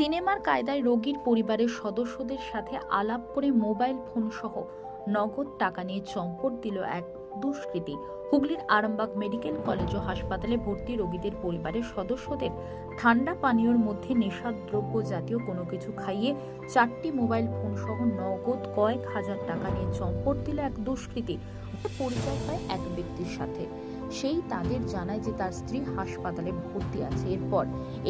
সিনেমার কায়দায় রোগীর পরিবারের সদস্যদের সাথে আলাপ করে মোবাইল ফোন সহ নগদ টাকা নিয়ে চম্পট দিল এক দুষ্কৃতী। হুগলির আরামবাগ মেডিকেল কলেজ ও হাসপাতালে ভর্তি রোগীদের পরিবারের সদস্যদের ঠান্ডা পানীয়র মধ্যে নেশাদ্রব্য জাতীয় কোনো কিছু খাইয়ে চারটি মোবাইল ফোন সহ নগদ কয়েক হাজার টাকা নিয়ে চম্পট দিল এক দুষ্কৃতী। পরিচয় হয় এক ব্যক্তির সাথে। সেই তাদের জানায় যে তার স্ত্রী হাসপাতালে ভর্তি আছে। এরপর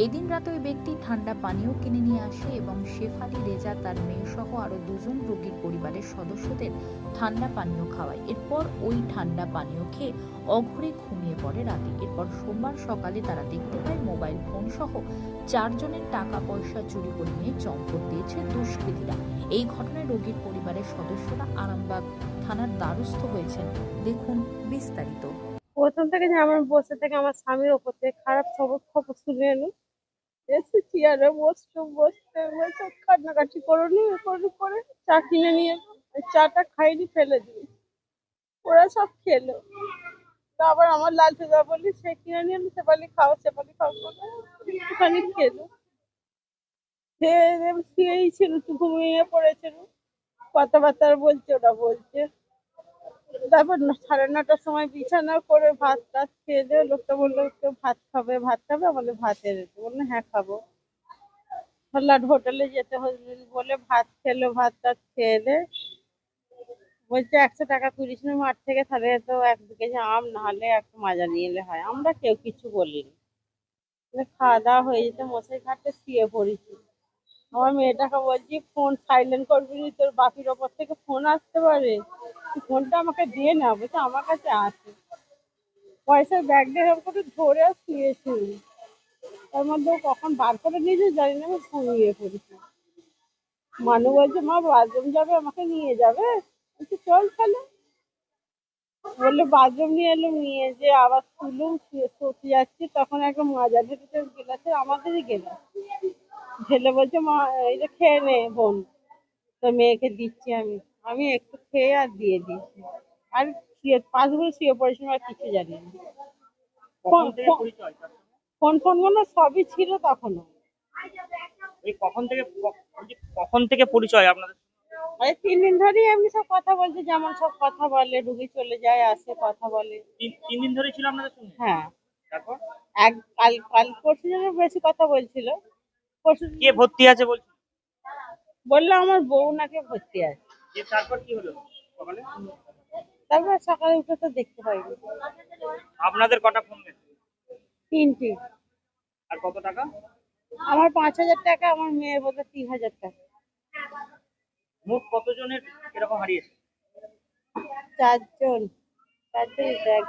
এদিন রাতে ওই ব্যক্তি ঠান্ডা পানীয় কিনে নিয়ে আসে এবং শেফালি, রেজা, তার মেয়ে সহ আরও দুজন রোগীর পরিবারের সদস্যদের ঠান্ডা পানীয় খাওয়ায়। এরপর ওই ঠান্ডা পানীয় খেয়ে অঘরে ঘুমিয়ে পড়ে রাতে। এরপর সোমবার সকালে তারা দেখতে পায় মোবাইল ফোন সহ চারজনের টাকা পয়সা চুরি করে নিয়ে চম্পট দিয়েছে দুষ্কৃতীরা। এই ঘটনায় রোগীর পরিবারের সদস্যরা আরামবাগ থানার দ্বারস্থ হয়েছেন। দেখুন বিস্তারিত। প্রথম থেকে যে আমার বসে থেকে আমার স্বামীর ওপর থেকে খারাপ খবর খবর শুনে এলো। এসে চেয়ারে বসছো, বসতে বসে কান্নাকাটি করুনি করুনি করে চা কিনে নিয়ে চাটা খাইনি, ফেলে দিই ওরা সব খেলো। তো আবার আমার লাল ফেজা বলি সে কিনে নিয়ে এলো সেপালি খাও, সে সেপালি খাও একটুখানি খেলো। খেয়ে শুয়েই ছিল ঘুমিয়ে পড়েছিল। কথাবার্তা বলছে, ওরা বলছে তারপর সাড়ে নটার সময় বিছানা করে ভাত টাত খেয়ে দিয়ে লোকটা বলল, কেউ ভাত খাবে ভাত খাবে? বলে ভাত এনে। বলল হ্যাঁ খাব। হল্লাট হোটেলে যেতে হলে বলে, ভাত খেলো, ভাত টাত খেয়ে দে বলছে, একশো টাকা তুলিস না মাঠ থেকে তাহলে তো এক দু কেজি আম, নাহলে একটু মাজা নিয়ে এলে হয়। আমরা কেউ কিছু বলিনি। খাওয়া দাওয়া হয়ে যেতে, মশাই ঘাটে শুয়ে পড়েছি। আমার মেয়েটাকে বলছি, ফোন সাইলেন্ট করবি তোর বাপির ওপর থেকে ফোন আসতে পারে? ফোনটা আমাকে দিয়ে না বলছে আমার কাছে আছে। পয়সার ব্যাগটা এরকম করে ধরে শুয়েছি। তার মধ্যে কখন বার করে নিয়েছে জানি না, আমি ঘুমিয়ে পড়েছি। মানু বলছে, মা বাথরুম যাবে, আমাকে নিয়ে যাবে? বলছি, চল তাহলে। বলল বাথরুম নিয়ে এলো নিয়ে যে আবার শুলুম শুতে যাচ্ছি, তখন একটা মাজা ঢেকেছে গেলাছে, আমাদেরই গেলাস ছেলে বলছে, মা, এই যে খেয়ে নে বোন। তো মেয়েকে দিচ্ছি আমি। আমি একটু খেয়ে আর দিয়ে দিয়েছি। আর পাঁচ বছর শুয়ে পড়েছি আর কিছু জানি না। ফোন-? ফোনগুলো সবই ছিল তখনও। কখন থেকে কখন থেকে পরিচয় আপনাদের? তিন দিন ধরেই এমনি সব কথা বলছে যেমন সব কথা বলে রুগী চলে যায় আসে কথা বলে। তিন দিন ধরে ছিল আপনাদের সঙ্গে? হ্যাঁ। তারপর? এক কাল কাল পরশু যেন বেশি কথা বলছিল। পরশু কে ভর্তি আছে বলছি? বলল আমার বউ নাকি ভর্তি আছে। তারপর কি হলো? সকালে? তারপর সকালে উঠে তো দেখতে পাইনি আপনাদের কটা ফোন গেছে তিনটি। আর কত টাকা? আমার পাঁচ হাজার টাকা আমার মেয়ের বোধহয় তিন হাজার টাকা। মোট কতজনের এরকম হারিয়েছে? চারজন। চারজন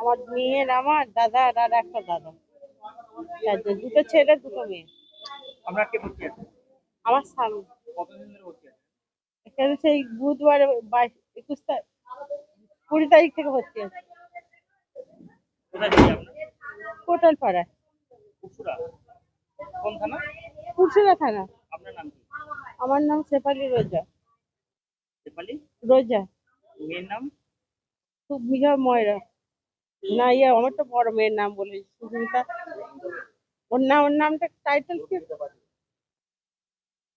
আমার মেয়ের আমার দাদা আর একটা দাদা। চারজন দুটো ছেলে দুটো মেয়ে। আপনার কে ভর্তি আমার স্বামী। কতদিন ধরে সেই বুধবার বাইশ একুশ তারিখ কুড়ি তারিখ থেকে ভর্তি আছে। কোটাল পাড়ায় কুরসুরা থানা? আমার নাম শেফালি রোজা। রোজা। মেয়ের নাম? সুমিতা ময়রা। না ইয়ে আমার তো বড় মেয়ের নাম বলে সুস্মিতা। ওর নাম ওর নামটা টাইটেল কি?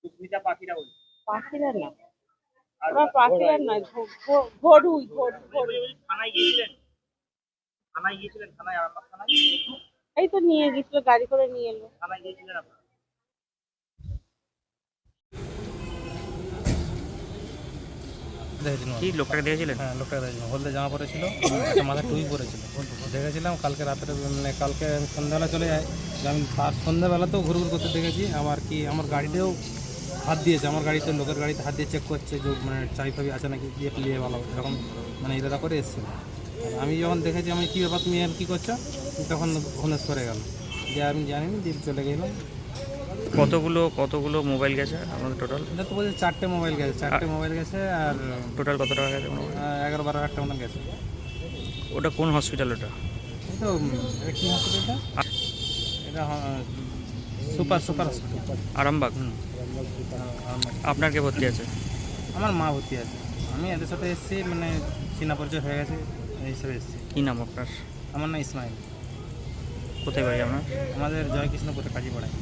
সুস্মিতা পাখিরা পাখিরা না। নয় ঘরুই এই তো নিয়ে গেছিল গাড়ি করে নিয়ে এলো। থানায় গিয়েছিলেন আপনারা দেখেছিলাম। কি লোকটাকে দেখেছিলেন? হ্যাঁ লোকটা দেখেছিলাম। হলদে জামা পরেছিল একটা মাথায় টুই পরেছিল। দেখেছিলাম কালকে রাত্রে মানে কালকে সন্ধ্যাবেলা চলে যাই যে আমি তার সন্ধ্যাবেলাতেও ঘুর ঘুর করতে দেখেছি। আমার কি আমার গাড়িতেও হাত দিয়েছে আমার গাড়িতে লোকের গাড়িতে হাত দিয়ে চেক করছে যে মানে চাবি ফাবি আছে নাকি দিয়ে নিয়ে ভালো এরকম মানে এরকম করে এসেছিল। আমি যখন দেখেছি আমি কী ব্যাপার তুমি আর কী করছ? তখন ঘনেশ করে গেল। যে আমি জানিনি দিয়ে চলে গেলাম কতগুলো কতগুলো মোবাইল গেছে আমাদের টোটাল এটা তো বলছে চারটে মোবাইল গেছে চারটে মোবাইল গেছে আর টোটাল কত টাকা গেছে এগারো বারো হাজার টাকা গেছে। ওটা কোন হসপিটাল ওটা? তো এটা কি হসপিটালটা এটা? Super super hospital Arambagh. হুম। আপনার কে ভর্তি আছে? আমার মা ভর্তি আছে। আমি এদের সাথে এসেছি মানে চিনা পরিচয় হয়ে গেছে এই হিসেবে এসেছি। কি নাম আপনার? আমার নাম ইসমাইল। কোথায় বাড়ি আপনার? আমাদের জয়কৃষ্ণপুরে কাজী পড়ায়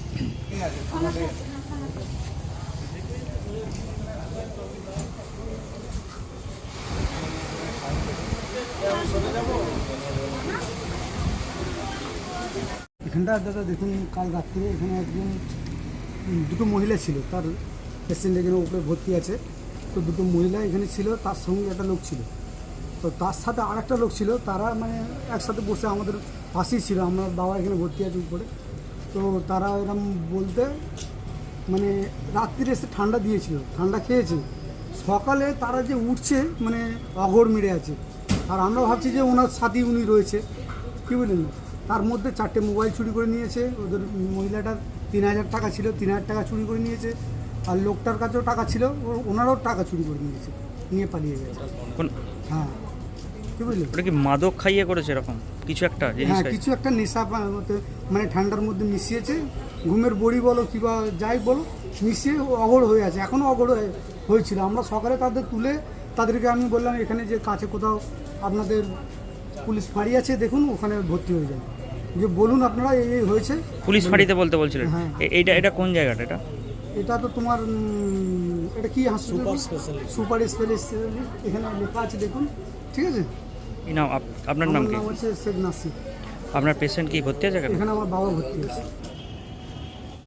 এখানটা দাদা দেখুন কাল রাত্রে এখানে একজন উম, দুটো মহিলা ছিল, তার পেশেন্ট এখানে উপরে ভর্তি আছে। তো দুটো মহিলা এখানে ছিল, তার সঙ্গে একটা লোক ছিল। তো তার সাথে আর একটা লোক ছিল, তারা মানে একসাথে বসে আমাদের পাশেই ছিল, আমার বাবা এখানে ভর্তি আছে উপরে। তো তারা এরকম বলতে মানে রাত্রিরে এসে ঠান্ডা দিয়েছিল, ঠান্ডা খেয়েছে। সকালে তারা যে উঠছে মানে অঘর মেরে আছে। আর আমরা ভাবছি যে ওনার সাথেই উনি রয়েছে। কী বললেন তার মধ্যে চারটে মোবাইল চুরি করে নিয়েছে, ওদের মহিলাটার তিন হাজার টাকা ছিল তিন হাজার টাকা চুরি করে নিয়েছে। আর লোকটার কাছেও টাকা ছিল ওনারও টাকা চুরি করে নিয়েছে নিয়ে পালিয়ে গেছে। হ্যাঁ। কী বুঝলেন ওটা কি মাদক খাইয়ে করেছে এরকম? কিছু একটা হ্যাঁ কিছু একটা নেশা মানে ঠান্ডার মধ্যে মিশিয়েছে। ঘুমের বড়ি বলো কিংবা যাই বলো মিশিয়ে ও অগড় হয়ে আছে এখনও অগড় হয়ে- হয়েছিল। আমরা সকালে তাদের তুলে তাদেরকে আমি বললাম এখানে যে কাছে কোথাও আপনাদের পুলিশ ফাঁড়ি আছে দেখুন ওখানে ভর্তি হয়ে যান যে বলুন আপনারা এই এই হয়েছে। পুলিশ ফাঁড়িতে বলতে বলছিলেন হ্যাঁ। এইটা এটা কোন জায়গাটা এটা? এটা তো তোমার উম, এটা কি হাসপাতাল সুপার স্পেশালিস্ট এখানে লেখা আছে দেখুন। ঠিক আছে? এই নাম আপ- আপনার নাম আমার কি? নাম হচ্ছে শেখ নাসির। আপনার পেশেন্ট কি ভর্তি আছে কেন এখানে আমার বাবা ভর্তি আছে।